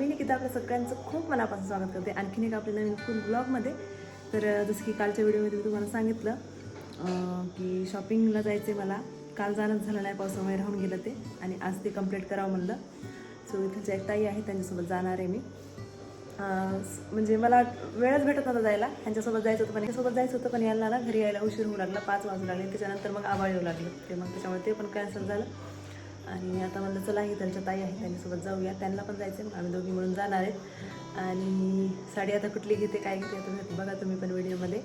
मी निकिता आपल्या सगळ्यांचं खूप मनापासून स्वागत करते. आणखीन एक आपल्या नवीन फुल ब्लॉगमध्ये तर जसं की कालच्या व्हिडिओमध्ये मी तुम्हाला सांगितलं की शॉपिंगला जायचं आहे मला. काल जाणंच झालं नाही पावसामुळे राहून गेलं ते. आणि आज ते कंप्लीट करावं म्हणलं. सो इथं एक ताई आहे त्यांच्यासोबत जाणार आहे मी. म्हणजे मला वेळच भेटत नव्हता जायला. त्यांच्यासोबत जायचं होतं पण याच्यासोबत जायचं होतं पण यायला ना घरी यायला उशीर होऊ लागला पाच वाजू लागले. त्याच्यानंतर मग आवाळ येऊ लागलं. ते मग त्याच्यामुळे ते पण कॅन्सल झालं. आणि आता म्हणलं चला ही त्यांच्या ताई आहे त्यांच्यासोबत जाऊया. त्यांना पण जायचं आहे आम्ही दोघी मिळून जाणार आहेत. आणि साडी आता कुठली घेते काय घेते आता तुम्ही बघा तुम्ही पण व्हिडिओमध्ये.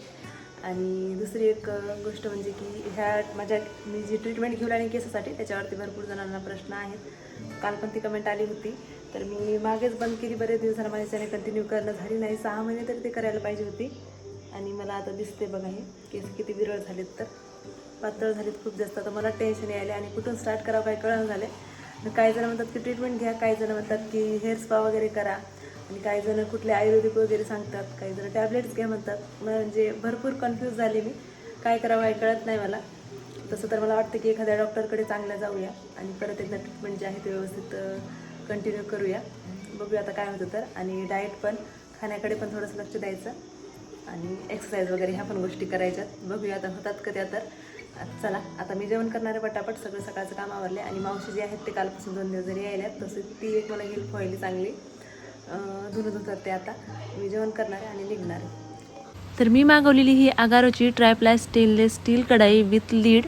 आणि दुसरी एक गोष्ट म्हणजे की ह्या माझ्या मी जी ट्रीटमेंट घेऊन आणि केसासाठी त्याच्यावरती भरपूर जणांना प्रश्न आहेत. काल पण ती कमेंट आली होती. तर मी मागेच बंद केली बरेच दिवसांना झाला माझ्या त्याने कंटिन्यू करणं झाली नाही. सहा महिने तरी ते करायला पाहिजे होती. आणि मला आता दिसते बघा हे केस किती विरळ झालेत तर. पातळ झालीत खूप जास्त. आता मला टेन्शन यायले आणि कुठून स्टार्ट करावं काय कळलं झाले काही जण म्हणतात की ट्रीटमेंट घ्या काही जण म्हणतात की हेअर स्पा वगैरे करा. आणि काही जण कुठले आयुर्वेदिक वगैरे सांगतात काही जण टॅबलेट्स घ्या म्हणतात. म्हणजे भरपूर कन्फ्यूज झाले मी. काय करावं काय कळत नाही मला. तसं तर मला वाटतं की एखाद्या डॉक्टरकडे चांगल्या जाऊया आणि परत एकदा ट्रीटमेंट जे आहे ते व्यवस्थित कंटिन्यू करूया. बघूया आता काय होतं तर. आणि डाएट पण खाण्याकडे पण थोडंसं लक्ष द्यायचं. आणि एक्सरसाइज वगैरे ह्या पण गोष्टी करायच्यात. बघूया आता होतात का त्या तर आता. चला आता मी जेवण करणारे पटापट सगळं सकाळचं काम आवरले आणि मावशी जे आहेत ते कालपासून दोन दिवस जरी यायल्यात तसं ती एक मला हेल्प व्हायली चांगली. अं, धुणं धुतात ते आता. मी जेवण करणार आहे आणि निघणार. आहे तर मी मागवलेली ही आगारोची triply stainless steel kadai with lid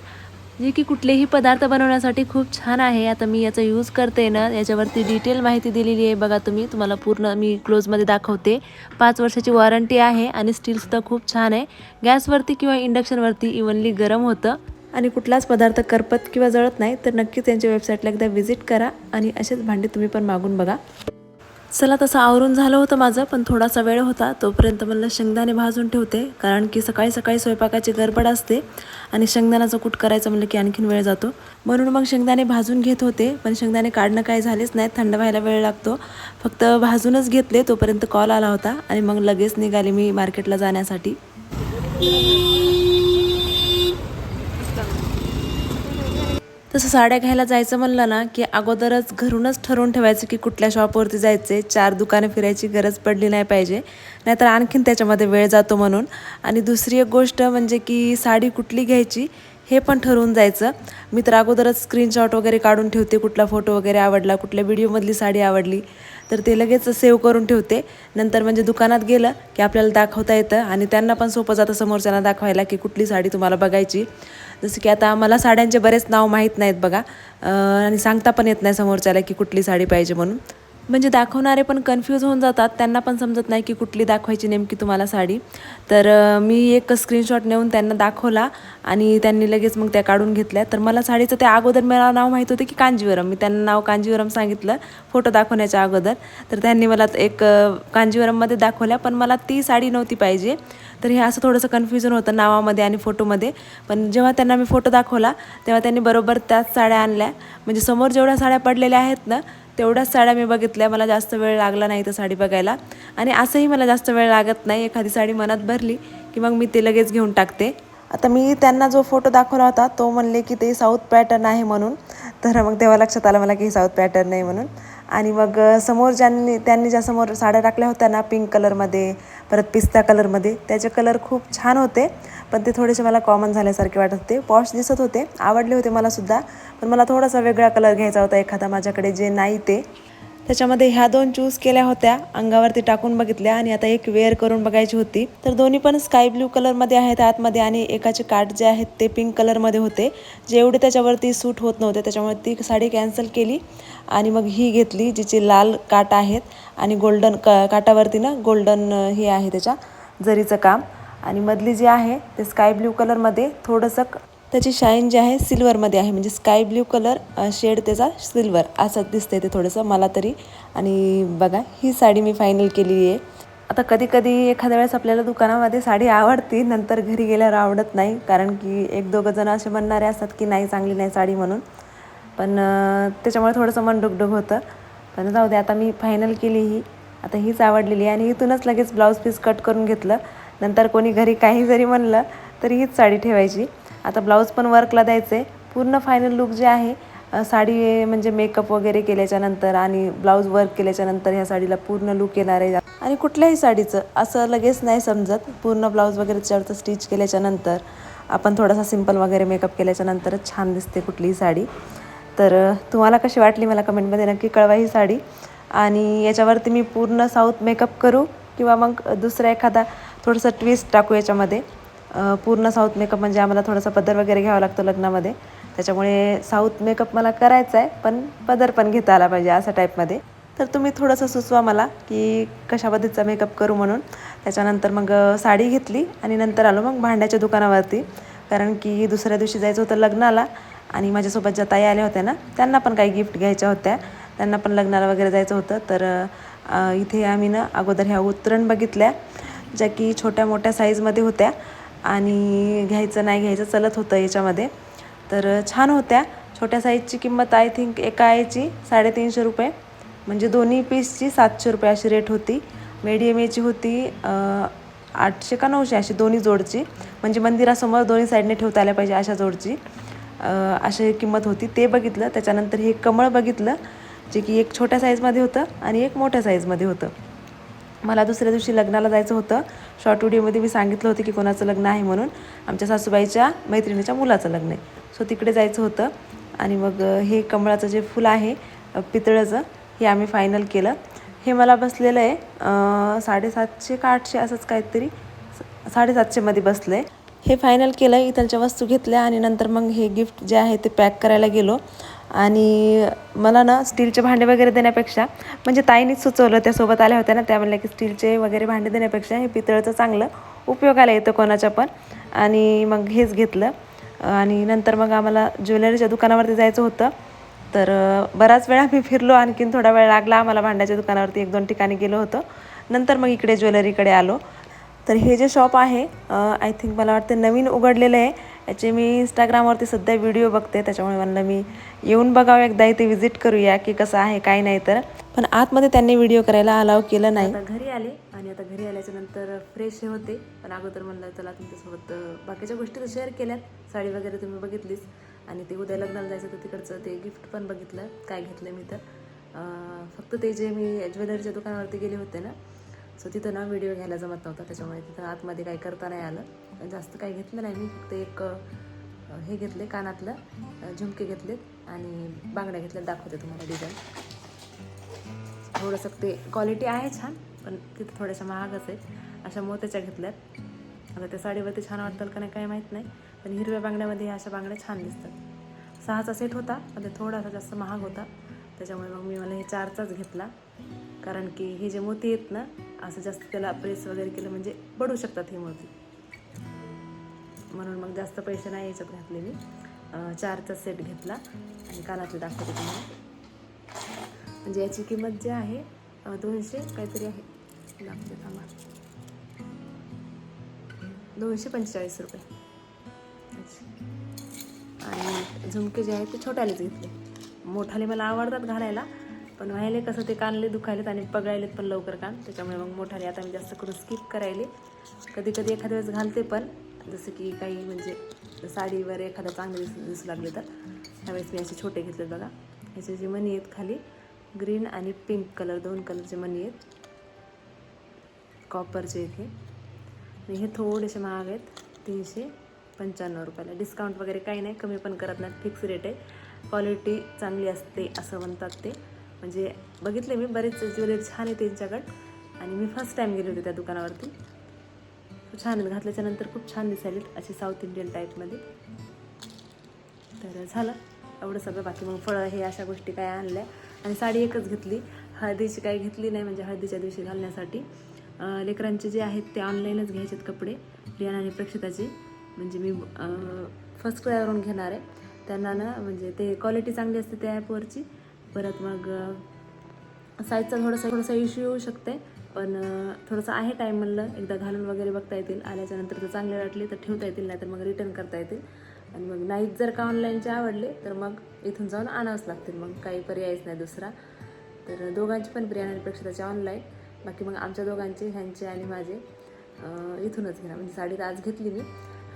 जे की कुठलेही पदार्थ बनवण्यासाठी खूप छान आहे. आता मी याचा यूज करते ना याच्यावरती डिटेल माहिती दिलेली आहे बघा तुम्ही. तुम्हाला पूर्ण मी क्लोजमध्ये दाखवते. पाच वर्षाची वॉरंटी आहे आणि स्टीलसुद्धा खूप छान आहे. गॅसवरती किंवा इंडक्शनवरती इव्हनली गरम होतं. आणि कुठलाच पदार्थ करपत किंवा जळत नाही तर नक्कीच त्यांच्या वेबसाईटला एकदा व्हिजिट करा आणि असेच भांडे तुम्ही पण मागून बघा. चला तसं आवरून झालं होतं माझं पण थोडासा वेळ होता. तोपर्यंत म्हणलं शेंगदाणे भाजून ठेवते कारण की सकाळी सकाळी स्वयंपाकाची गडबड असते आणि शेंगदाण्याचं कूट करायचं म्हणलं की आणखीन वेळ जातो. म्हणून मग शेंगदाणे भाजून घेत होते पण शेंगदाणे काढणं काही झालेच नाही थंड व्हायला वेळ लागतो. फक्त भाजूनच घेतले तोपर्यंत कॉल आला होता आणि मग लगेच निघाले मी मार्केटला जाण्यासाठी. तसं साड्या घ्यायला जायचं म्हणलं ना की अगोदरच घरूनच ठरवून ठेवायचं की कुठल्या शॉपवरती जायचे चार दुकानं फिरायची गरज पडली नाही पाहिजे. नाहीतर आणखीन त्याच्यामध्ये वेळ जातो म्हणून. आणि दुसरी एक गोष्ट म्हणजे की साडी कुठली घ्यायची हे पण ठरवून जायचं. मी तर अगोदरच स्क्रीनशॉट वगैरे काढून ठेवते कुठला फोटो वगैरे आवडला कुठल्या व्हिडिओमधली साडी आवडली. तर ते लगेच सेव्ह करून ठेवते. नंतर म्हणजे दुकानात गेलं की आपल्याला दाखवता येतं आणि त्यांना पण सोपं जातं समोरच्यांना दाखवायला की कुठली साडी तुम्हाला बघायची. जसं की आता मला साड्यांचे बरेच नाव माहीत नाहीत बघा. आणि सांगता पण येत नाही समोरच्याला की कुठली साडी पाहिजे म्हणून. म्हणजे दाखवणारे पण कन्फ्यूज होऊन जातात. त्यांना पण समजत नाही की कुठली दाखवायची नेमकी तुम्हाला साडी. तर मी एक स्क्रीनशॉट नेऊन त्यांना दाखवला आणि त्यांनी लगेच मग त्या काढून घेतल्या. तर मला साडीचं त्या अगोदर मला नाव माहीत होतं की कांजीवरम. मी त्यांना नाव कांजीवरम सांगितलं फोटो दाखवण्याच्या अगोदर. तर त्यांनी मला एक कांजीवरममध्ये दाखवल्या पण मला ती साडी नव्हती पाहिजे. तर हे असं थोडंसं कन्फ्युजन होतं नावामध्ये आणि फोटोमध्ये पण जेव्हा त्यांना मी फोटो दाखवला तेव्हा त्यांनी बरोबर त्याच साड्या आणल्या. म्हणजे समोर जेवढ्या साड्या पडलेल्या आहेत ना तेवढ्याच साड्या मी बघितल्या. मला जास्त वेळ लागला नाही तर साडी बघायला. आणि असंही मला जास्त वेळ लागत नाही. एखादी साडी मनात भरली की मग मी ते लगेच घेऊन टाकते. आता मी त्यांना जो फोटो दाखवला होता तो म्हणले की ते साऊथ पॅटर्न आहे म्हणून. तर मग तेव्हा लक्षात आलं मला की साऊथ पॅटर्न नाही म्हणून. आणि मग समोर ज्यांनी त्यांनी ज्या समोर साड्या टाकल्या होत्या ना पिंक कलरमध्ये परत पिस्ता कलरमध्ये त्याचे कलर खूप छान होते. पण ते थोडेसे मला कॉमन झाल्यासारखे वाटत होते. पॉश दिसत होते आवडले होते मला सुद्धा पण मला थोडासा वेगळा कलर घ्यायचा होता एखादा माझ्याकडे जे नाही ते. त्याच्यामध्ये ह्या दोन चूज केल्या होत्या. अंगावरती टाकून बघितल्या आणि आता एक वेअर करून बघायची होती. तर दोन्ही पण स्काय ब्ल्यू कलरमध्ये आहेत आतमध्ये आणि एकाचे काठ जे आहेत ते पिंक कलरमध्ये होते. जे एवढे त्याच्यावरती सूट होत नव्हते त्याच्यामुळे ती साडी कॅन्सल केली आणि मग ही घेतली जिचे लाल काट आहेत आणि गोल्डन क काटावरती ना गोल्डन हे आहे त्याच्या जरीचं काम. आणि मधली जी आहे ते स्काय ब्ल्यू कलरमध्ये थोडंसं त्याची शाईन जी आहे सिल्वरमध्ये आहे. म्हणजे स्काय ब्ल्यू कलर शेड त्याचा सिल्वर. असं दिसतंय ते थोडंसं मला तरी. आणि बघा ही साडी मी फायनल केलेली आहे आता कधी कधी एखाद्या वेळेस आपल्याला दुकानामध्ये साडी आवडती नंतर घरी गेल्यावर आवडत नाही. कारण की एक दोघं जण असे म्हणणारे असतात की नाही चांगली नाही साडी म्हणून. पण त्याच्यामुळे थोडंसं मन डुगडुग होतं. पण जाऊ दे आता मी फायनल केली ही. आता हीच आवडलेली आहे. आणि इथूनच लगेच ब्लाऊज पीस कट करून घेतलं. नंतर कोणी घरी काही जरी म्हणलं तरी हीच साडी ठेवायची. आता ब्लाऊज पण वर्कला द्यायचं आहे पूर्ण फायनल लुक जे आहे साडी म्हणजे मेकअप वगैरे केल्याच्यानंतर आणि ब्लाऊज वर्क केल्याच्यानंतर ह्या साडीला पूर्ण लुक येणार आहे. आणि कुठल्याही साडीचं असं लगेच नाही समजत. पूर्ण ब्लाऊज वगैरे त्याच्यावरचं स्टिच केल्याच्यानंतर आपण थोडासा सिंपल वगैरे मेकअप केल्याच्यानंतरच छान दिसते कुठलीही साडी. तर तुम्हाला कशी वाटली मला कमेंटमध्ये नक्की कळवा ही साडी. आणि याच्यावरती मी पूर्ण साऊथ मेकअप करू किंवा मग दुसरा एखादा थोडंसं ट्विस्ट टाकू याच्यामध्ये. पूर्ण साऊथ मेकअप म्हणजे आम्हाला थोडासा पदर वगैरे घ्यावा लागतो लग्नामध्ये. त्याच्यामुळे साऊथ मेकअप मला करायचा आहे पण पदर पण घेता आला पाहिजे अशा टाईपमध्ये. तर तुम्ही थोडंसं सुचवा मला की कशा पद्धतीचा मेकअप करू म्हणून. त्याच्यानंतर मग साडी घेतली आणि नंतर आलो मग भांड्याच्या दुकानावरती. कारण की दुसऱ्या दिवशी जायचं होतं लग्नाला आणि माझ्यासोबत ज्या ताई आल्या होत्या ना त्यांना पण काही गिफ्ट घ्यायच्या होत्या. त्यांना पण लग्नाला वगैरे जायचं होतं. तर इथे आम्ही ना अगोदर ह्या उतरण बघितल्या ज्या की छोट्या मोठ्या साईजमध्ये होत्या. आणि घ्यायचं नाही घ्यायचं चलत होतं याच्यामध्ये. तर छान होत्या. छोट्या साईजची किंमत आय थिंक एका आईची साडेतीनशे रुपये. म्हणजे दोन्ही पीसची सातशे रुपये अशी रेट होती. मीडियम याची होती आठशे का नऊशे अशी दोन्ही जोडची. म्हणजे मंदिरासमोर दोन्ही साईडने ठेवता आल्या पाहिजे अशा जोडची. अशी किंमत होती. ते बघितलं. त्याच्यानंतर हे कमळ बघितलं जे की एक छोट्या साईजमध्ये होतं आणि एक मोठ्या साईजमध्ये होतं. मला दुसऱ्या दिवशी लग्नाला जायचं होतं. शॉर्ट व्हिडिओमध्ये मी सांगितलं होतं की कोणाचं लग्न आहे म्हणून. आमच्या सासूबाईच्या मैत्रिणीच्या मुलाचं लग्न आहे. सो तिकडे जायचं होतं. आणि मग हे कमळाचं जे फुल आहे पितळचं पितळाचं हे आम्ही फायनल केलं. हे मला बसलेलं आहे साडेसातशे का आठशे असंच काहीतरी साडेसातशेमध्ये बसलं आहे हे फायनल केलं इथलच्या वस्तू घेतल्या आणि नंतर मग हे गिफ्ट जे आहे ते पॅक करायला गेलो. आणि मला ना स्टीलचे भांडे वगैरे देण्यापेक्षा म्हणजे ताईनीच सुचवलं त्यासोबत आल्या होत्या ना त्या म्हणल्या की स्टीलचे वगैरे भांडे देण्यापेक्षा हे पितळचं चांगलं उपयोगाला येतं कोणाच्या पण. आणि मग हेच घेतलं. आणि नंतर मग आम्हाला ज्वेलरीच्या दुकानावरती जायचं होतं. तर बराच वेळा मी फिरलो आणखीन थोडा वेळ लागला आम्हाला भांड्याच्या दुकानावरती एक दोन ठिकाणी गेलो होतो. नंतर मग इकडे ज्वेलरीकडे आलो. तर हे जे शॉप आहे आय थिंक मला वाटतं नवीन उघडलेलं आहे. याचे मी इंस्टाग्रामवरती सध्या व्हिडिओ बघते त्याच्यामुळे म्हणलं मी येऊन बघावं एकदा इथे व्हिजिट करूया की कसं आहे काय नाही तर. पण आतमध्ये त्यांनी व्हिडिओ करायला अलाव केलं नाही. आता घरी आले आणि आता घरी आल्याच्यानंतर फ्रेश होते. पण अगोदर म्हणलं चला तुमच्यासोबत बाकीच्या गोष्टी तर शेअर केल्यात. साडी वगैरे तुम्ही बघितलीच आणि ते उद्या लग्नाला जायचं तर तिकडचं ते गिफ्ट पण बघितलं. काय घेतलं मी तर. फक्त ते जे मी ज्वेलरीच्या दुकानावरती गेले होते ना सो तिथं ना व्हिडिओ घ्यायला जमत नव्हता. त्याच्यामुळे तिथं आतमध्ये काही करता नाही आलं. जास्त काही घेतलं नाही मी. फक्त एक हे घेतले कानातलं झुमके घेतलेत आणि बांगड्या घेतल्या दाखवते तुम्हाला डिझाईन थोडंसं ते क्वालिटी आहे छान पण तिथं थोड्याशा महागच आहेत. अशा मोत्याच्या घेतल्यात. आता त्या साडीवरती छान वाटतं का नाही काही माहीत नाही पण हिरव्या बांगड्यामध्ये अशा बांगड्या छान दिसतात. सहाचा सेट होता पण ते थोडासा जास्त महाग होता. त्याच्यामुळे मग मी मला हे चारचाच घेतला. कारण की हे जे मोती आहेत ना असं जास्त त्याला प्रेस वगैरे केलं म्हणजे पडू शकतात हे मोती म्हणून मग जास्त पैसे नाही याच्यात घातले मी. चारचा सेट घेतला आणि कानातले दाखवते तुम्हाला. म्हणजे याची किंमत जी आहे दोनशे काहीतरी आहे. दाखवते थांबा. दोनशे पंचेचाळीस रुपये. अच्छा. आणि झुमके जे आहेत ते छोट्यालेच घेतले. मोठाले मला आवडतात घालायला. पण व्हायले कसं ते कानले दुखायलेत आणि पगळायलेत पण लवकर कान. त्याच्यामुळे मग मोठाले आता मी जास्त करून स्किप करायले. कधी कधी एखाद्या वेळेस घालते पण. जसं की काही म्हणजे साडीवर एखादा चांगले दिसू दिसू लागले तर. त्यावेळेस मी असे छोटे घेतले बघा. ह्याचे जे मनी आहेत खाली ग्रीन आणि पिंक कलर दोन कलरचे मनी आहेत. कॉपरचे इथे. आणि हे थोडेसे महाग आहेत. तीनशे पंच्याण्णव रुपयाला. डिस्काउंट वगैरे काही नाही. कमी पण करत नाहीत. फिक्स रेट आहे. क्वालिटी चांगली असते असं म्हणतात ते. म्हणजे बघितले मी बरेच ज्वेलरी छान आहे त्यांच्याकडं. आणि मी फर्स्ट टाईम गेले होते त्या दुकानावरती. खूप छान आहेत. घातल्याच्या नंतर खूप छान दिसायले अशी साऊथ इंडियन टाईपमध्ये तर झालं. एवढं सगळं बाकी. मग फळं हे अशा गोष्टी काय आणल्या. आणि साडी एकच घेतली. हळदीची काही घेतली नाही म्हणजे हळदीच्या दिवशी घालण्यासाठी. लेकरांचे जे आहेत ते ऑनलाईनच घ्यायचेत कपडे. रियाना आणि प्रेक्षिताचे. म्हणजे मी फर्स्ट क्रायवरून घेणार आहे. त्यांना ना म्हणजे ते क्वालिटी चांगली असते त्या ॲपवरची परत मग साईजचा थोडासा थोडासा इश्यू येऊ शकते. पण थोडंसं आहे टाईम म्हणलं. एकदा घालून वगैरे बघता येतील. आल्याच्यानंतर जर चांगले वाटले तर ठेवता येतील नाही तर मग रिटर्न करता येतील. आणि मग नाहीच जर का ऑनलाईनचे आवडले तर मग इथून जाऊन आणावंच लागतील. मग काही पर्यायच नाही दुसरा. तर दोघांची पण प्रिया आणि प्रेक्षताचे ऑनलाईन बाकी मग आमच्या दोघांचे ह्यांचे आणि माझे इथूनच घेणार. म्हणजे साडी तर आज घेतली मी.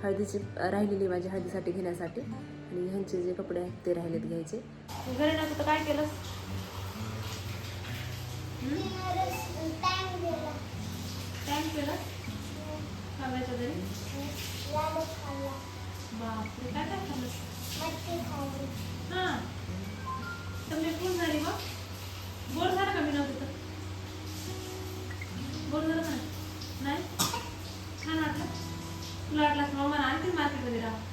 हळदीची राहिलेली माझी हळदीसाठी घेण्यासाठी. आणि ह्यांचे जे कपडे आहेत ते राहिलेत घ्यायचे. घरी नव्हतं तर काय केलं टाइम केलं खाव्याच्या घरी? बापरे काय काय खाल्लं हां. तर मी कोण झाली मग? गोड झालं का मी नव्हतं तर गोड झालं का नाही? छान वाटलं? तुला वाटलं मग मला आणखी मार्केटमध्ये राहा.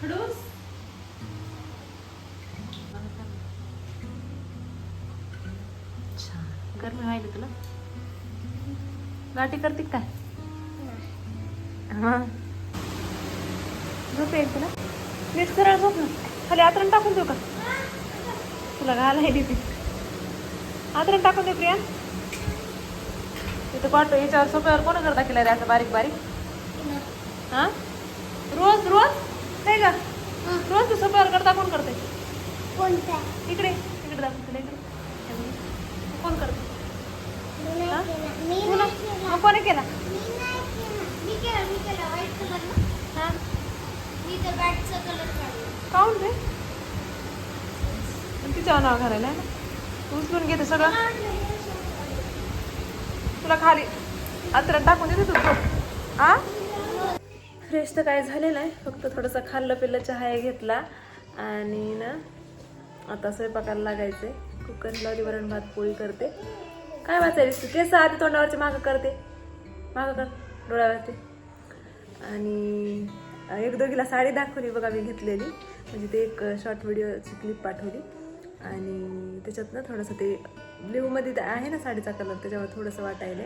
खडूस? गरमी व्हायली तुला? गाठी करते काय? हा. झोप येईल तुला? नीट सरळ झोप ना. खाली आतरण टाकून देऊ का? तुला घालायली ती आतरण टाकून दे प्रिया. तिथं कॉट याच्यावर सोप्यावर कोण करता केला रे असं बारीक बारीक? हा? रोज रोज? नाही का? रोज तू सोप्यावर करता कोण करते. कोणत्या? इकडे इकडे दाखव तुला इकडे. कोण करते? मग कोणी केला? हा? काऊन रे? तिच्यावर नाव घालायला आहे ना तू उचलून घेते सगळं. तुला खाली अत्र टाकून देते तू आ फ्रेश तर काय झालेलं आहे. फक्त थोडंसं खाल्लं पिल्लं चहा घेतला. आणि ना आता स्वयंपाकाला लागायचे कुकर लावली वरण भात पोळी करते. काय वाचायली केस आधी तोंडावरची मागं करते. मागं कर डोळ्यावरती आणि एक दोघीला साडी दाखवली बघा मी घेतलेली. म्हणजे ते एक शॉर्ट व्हिडिओची क्लिप पाठवली. आणि त्याच्यात ना थोडंसं ते ब्ल्यूमध्ये आहे ना साडीचा कलर त्याच्यावर थोडंसं वाटायला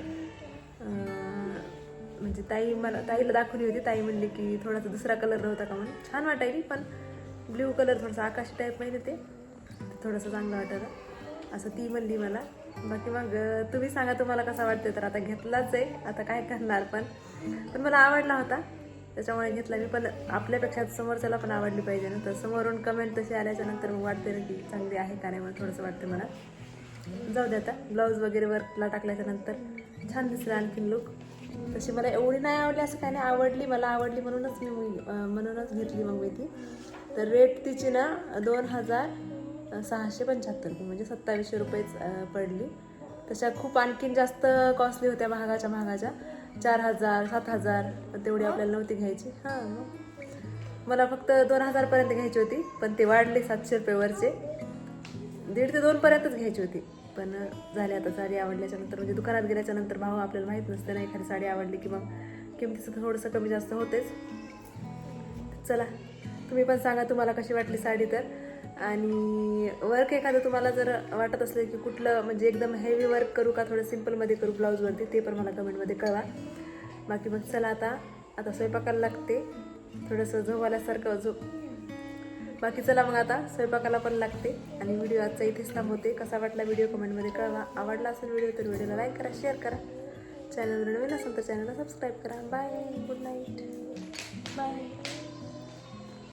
म्हणजे ताई मला ताईला दाखवली होती. ताई म्हणली की थोडासा दुसरा कलर नव्हता का म्हणून. छान वाटायली पण ब्ल्यू कलर थोडासा आकाशी टाईप माहिती ते. ते थोडंसं चांगलं वाटलं असं ती म्हणली मला. बाकी मग तुम्ही सांगा तुम्हाला कसा वाटते तर आता घेतलाच आहे. आता काय करणार पण. पण मला आवडला होता. त्याच्यामुळे घेतला मी पण आपल्यापेक्षा समोरच्याला पण आवडली पाहिजे ना. तर समोरून कमेंट तशी आल्याच्यानंतर मग वाटते ना की चांगली आहे का नाही मला थोडंसं वाटतं मला. जाऊ दे आता. ब्लाऊज वगैरे वर्कला टाकल्याच्या नंतर छान दिसलं आणखीन लुक तशी मला एवढी नाही आवडली असं काय नाही. आवडली मला आवडली म्हणूनच मी म्हणूनच घेतली मग मी ती. तर रेट तिची ना दोन हजार सहाशे पंच्याहत्तर रुपये म्हणजे सत्तावीसशे रुपयेच पडली. तशा खूप आणखीन जास्त कॉस्टली होत्या महागाच्या महागाच्या. चार हजार सात हजार तेवढी आपल्याला नव्हती घ्यायची. हां. मग मला फक्त दोन हजारपर्यंत घ्यायची होती पण ते वाढले सातशे रुपये वरचे. दीड ते दोनपर्यंतच घ्यायची होती. पण झाले आता साडी आवडल्याच्यानंतर म्हणजे दुकानात गेल्याच्यानंतर भाव आपल्याला माहीत नसते ना एखादी साडी आवडली की मग किमतीचं थोडंसं कमी जास्त होतेच. चला तुम्ही पण सांगा तुम्हाला कशी वाटली साडी तर. आणि वर्क एखादं तुम्हाला जर वाटत असलं की कुठलं म्हणजे एकदम हेवी वर्क करू का थोडं सिम्पलमध्ये करू ब्लाऊजवरती ते पण मला कमेंटमध्ये कळवा. बाकी मग चला आता आता स्वयंपाकाला लागते. थोडंसं झोपाल्यासारखं झोप बाकी चला मग आता स्वयंपाकाला पण लागते आणि व्हिडिओ आजचा इथेच थांबवते. कसा वाटला व्हिडिओ कमेंटमध्ये कळवा. आवडला असेल व्हिडिओ तर व्हिडिओला लाईक करा शेअर करा. चॅनलवर नवीन असेल तर चॅनलला सबस्क्राईब करा. बाय. Good night. बाय.